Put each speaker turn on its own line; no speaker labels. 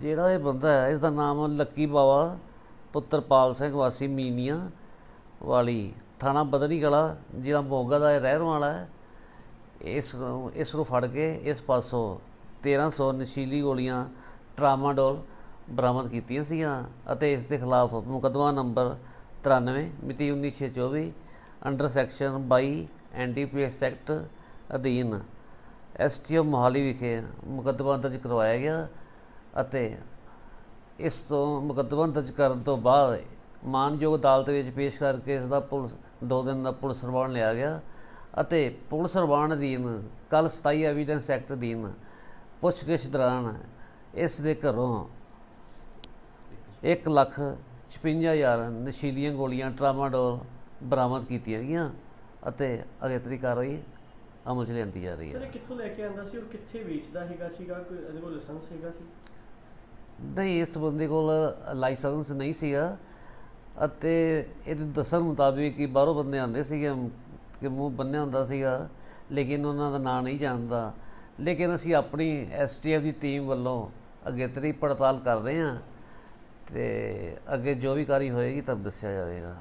ਜਿਹੜਾ ਇਹ ਬੰਦਾ ਹੈ ਇਸ ਦਾ ਨਾਮ ਲੱਕੀ ਬਾਵਾ, ਪੁੱਤਰ ਪਾਲ ਸਿੰਘ, ਵਾਸੀ ਮੀਨੀਆਂ ਵਾਲੀ, ਥਾਣਾ ਬਦਨੀ ਕਲਾ ਜਿਹੜਾ ਮੋਗਾ ਦਾ ਇਹ ਰਹਿਣ ਵਾਲਾ ਹੈ। ਇਸ ਨੂੰ ਇਸ ਨੂੰ ਫੜ ਕੇ ਇਸ ਪਾਸੋਂ 1300 ਨਸ਼ੀਲੀ ਗੋਲੀਆਂ ਟਰਾਮਾਡੋਲ ਬਰਾਮਦ ਕੀਤੀਆਂ ਸੀਗੀਆਂ ਅਤੇ ਇਸ ਦੇ ਖਿਲਾਫ ਮੁਕੱਦਮਾ ਨੰਬਰ 93 ਮਿਤੀ 19624 ਅੰਡਰ ਸੈਕਸ਼ਨ 22 ਐਨਡੀਪੀਐਸ ਐਕਟ ਅਧੀਨ ਐਸਟੀਓ ਮੋਹਾਲੀ ਵਿਖੇ ਮੁਕੱਦਮਾ ਦਰਜ ਕਰਵਾਇਆ ਗਿਆ। ਅਤੇ ਇਸ ਤੋਂ ਮੁਕੱਦਮਾ ਦਰਜ ਕਰਨ ਤੋਂ ਬਾਅਦ ਮਾਨਯੋਗ ਅਦਾਲਤ ਵਿੱਚ ਪੇਸ਼ ਕਰਕੇ ਇਸ ਦਾ ਪੁਲਿਸ, ਦੋ ਦਿਨ ਦਾ ਪੁਲਿਸ ਰਿਮਾਂਡ ਲਿਆ ਗਿਆ ਅਤੇ ਪੁਲਿਸ ਰਿਮਾਂਡ ਅਧੀਨ ਕੱਲ 27 ਐਵੀਡੈਂਸ ਐਕਟ ਅਧੀਨ ਪੁੱਛਗਿੱਛ ਦੌਰਾਨ ਇਸ ਦੇ ਘਰੋਂ 1 ਲੱਖ 55000 ਨਸ਼ੀਲੀਆਂ ਗੋਲੀਆਂ ਟਰਾਮਾਡੋਲ ਬਰਾਮਦ ਕੀਤੀਆਂ ਗਈਆਂ ਅਤੇ ਅਗੇਤਰੀ ਕਾਰਵਾਈ ਅਮਲ 'ਚ ਲਿਆਂਦੀ ਜਾ ਰਹੀ ਹੈ।
ਇਹ ਕਿੱਥੋਂ ਲੈ ਕੇ ਆਂਦਾ ਸੀ ਔਰ ਕਿੱਥੇ ਵੇਚਦਾ ਹੈਗਾ ਸੀਗਾ? ਕੋਈ ਇਹਦੇ ਕੋਲ ਲਾਇਸੈਂਸ ਹੈਗਾ ਸੀ?
ਨਹੀਂ, ਇਸ ਬੰਦੇ ਕੋਲ ਲਾਇਸੈਂਸ ਨਹੀਂ ਸੀਗਾ ਅਤੇ ਇਹਦੇ ਦੱਸਣ ਮੁਤਾਬਿਕ ਕਿ ਬਾਹਰੋਂ ਬੰਦੇ ਆਉਂਦੇ ਸੀਗੇ, ਕਿ ਮੂੰਹ ਬੰਨਿਆ ਹੁੰਦਾ ਸੀਗਾ, ਲੇਕਿਨ ਉਹਨਾਂ ਦਾ ਨਾਂ ਨਹੀਂ ਜਾਣਦਾ। ਲੇਕਿਨ ਅਸੀਂ ਆਪਣੀ ਐਸਟੀਐਫ ਦੀ ਟੀਮ ਵੱਲੋਂ ਅਗੇਤਰੀ ਪੜਤਾਲ ਕਰ ਰਹੇ ਹਾਂ, ਤੇ ਅੱਗੇ ਜੋ ਵੀ ਕਾਰੀ ਹੋਏਗੀ ਤੁਹਾਨੂੰ ਦੱਸਿਆ ਜਾਵੇਗਾ।